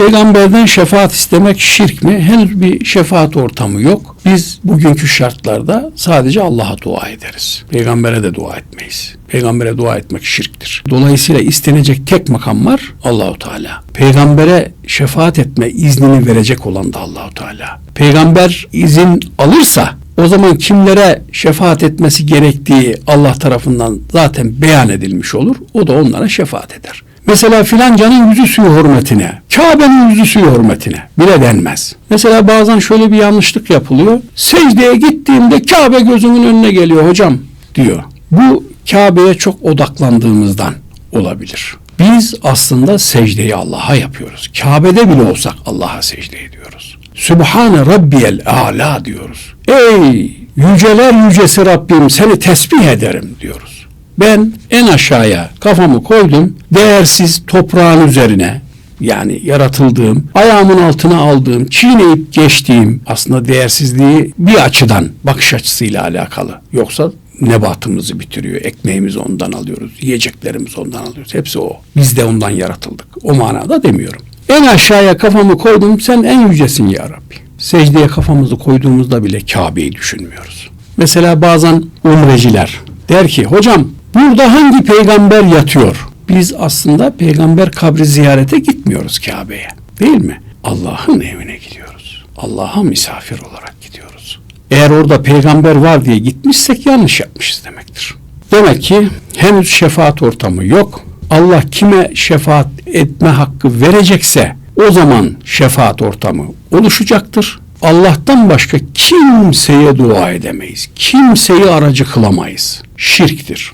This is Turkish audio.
Peygamberden şefaat istemek şirk mi? Henüz bir şefaat ortamı yok. Biz bugünkü şartlarda sadece Allah'a dua ederiz. Peygambere de dua etmeyiz. Peygambere dua etmek şirktir. Dolayısıyla istenecek tek makam var Allahu Teala. Peygambere şefaat etme iznini verecek olan da Allahu Teala. Peygamber izin alırsa o zaman kimlere şefaat etmesi gerektiği Allah tarafından zaten beyan edilmiş olur. O da onlara şefaat eder. Mesela filancanın yüzü suyu hürmetine, Kabe'nin yüzü suyu hürmetine bile denmez. Mesela bazen şöyle bir yanlışlık yapılıyor. Secdeye gittiğimde Kabe gözümün önüne geliyor hocam diyor. Bu Kabe'ye çok odaklandığımızdan olabilir. Biz aslında secdeyi Allah'a yapıyoruz. Kabe'de bile olsak Allah'a secde ediyoruz. Sübhane Rabbiyel Ala diyoruz. Ey yüceler yücesi Rabbim seni tesbih ederim diyoruz. Ben en aşağıya kafamı koydum. Değersiz toprağın üzerine yani yaratıldığım, ayağımın altına aldığım, çiğneyip geçtiğim aslında değersizliği bir açıdan bakış açısıyla alakalı. Yoksa nebatımızı bitiriyor. Ekmeğimizi ondan alıyoruz. Yiyeceklerimizi ondan alıyoruz. Hepsi o. Biz de ondan yaratıldık. O manada demiyorum. En aşağıya kafamı koydum. Sen en yücesin ya Rabbi. Secdeye kafamızı koyduğumuzda bile Kabe'yi düşünmüyoruz. Mesela bazen umreciler der ki hocam burada hangi peygamber yatıyor? Biz aslında peygamber kabri ziyarete gitmiyoruz Kabe'ye. Değil mi? Allah'ın evine gidiyoruz. Allah'a misafir olarak gidiyoruz. Eğer orada peygamber var diye gitmişsek yanlış yapmışız demektir. Demek ki henüz şefaat ortamı yok. Allah kime şefaat etme hakkı verecekse o zaman şefaat ortamı oluşacaktır. Allah'tan başka kimseye dua edemeyiz. Kimseyi aracı kılamayız. Şirktir.